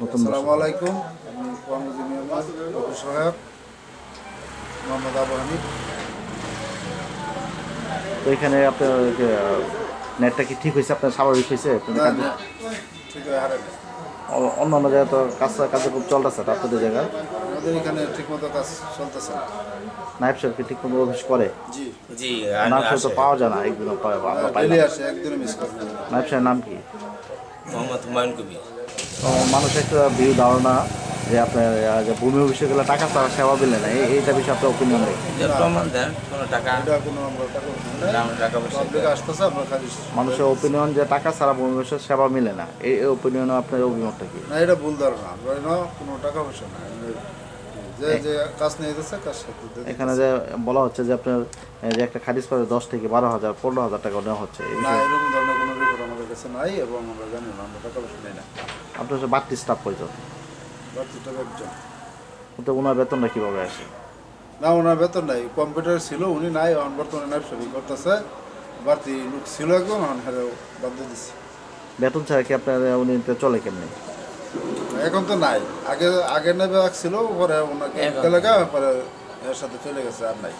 নতুন আসসালামু আলাইকুম। আমি সহায়ক মোহাম্মদ আবু হানিফ। তো এখানে আপনার যে, নেটটা কি ঠিক হয়েছে? আপনার স্বাভাবিক হয়েছে? আপনাদের না, কাজে না, ঠিক হয়ে হারে না। অ- অন্যান্য জায়গায় তো কাজ কাজে খুব চলতেছে আপনাদের জায়গায় আমাদের এখানে ঠিকমতো কাজ চলতেছে না। নাইফ সাহেব কি ঠিক মতো অফিস করে? জি। জি সাহেব তো পাওয়া যায় না আমরা পাই একদিনও মিস করবে না। নাইফ সাহেবের নাম কি? মোহাম্মদ হুমায়ুন কবির। মানুষের একটা ভিউ ধারণা যে আপনার যে ভূমি অফিসে গেলে টাকা তারা সেবা পেলে না এইটা বিষয়ে আপনার ওপিনিয়ন দেখি যে প্রমাণ দেন কোনো টাকা এটা কোনো আমরা টাকা পয়সা নেই। আমরা টাকা পয়সা পাবলিক আসতেছে আমরা খালি মানুষের ওপিনিয়ন যে টাকা ছাড়া ভূমি অফিসের সেবা মিলে না এই ওপিনিয়নে আপনার অভিমতটা কি না এটা ভুল ধারণা কোনো টাকা পয়সা না দিয়ে। এখানে যে বলা হচ্ছে যে আপনার যে একটা খারিজ পাবে দশ থেকে বারো হাজার পনেরো হাজার টাকা নেওয়া হচ্ছে না এরকম ধরনের কাছে নাই এবং আমরা জানি না আমরা টাকা পয়সা নেই না। আপনার হচ্ছে বাড়তি স্টাফ প্রয়োজন বাড়তি টাকা একজন। কিন্তু ওনার বেতনটা কীভাবে আসে? না ওনার বেতন নাই। কম্পিউটার ছিল উনি নাই এখন বর্তমানে নাইফসারি করতেছে। বাড়তি লোক ছিল একজন এখন হেরে বাদ দিয়ে দিচ্ছে বেতন ছাড়া কি আপনার উনি তো চলে কেমনি? এখন তো নাই। আগে আগে নেবে ছিল পরে ওনাকে এলাকা পরে এর সাথে চলে গেছে আর নাই।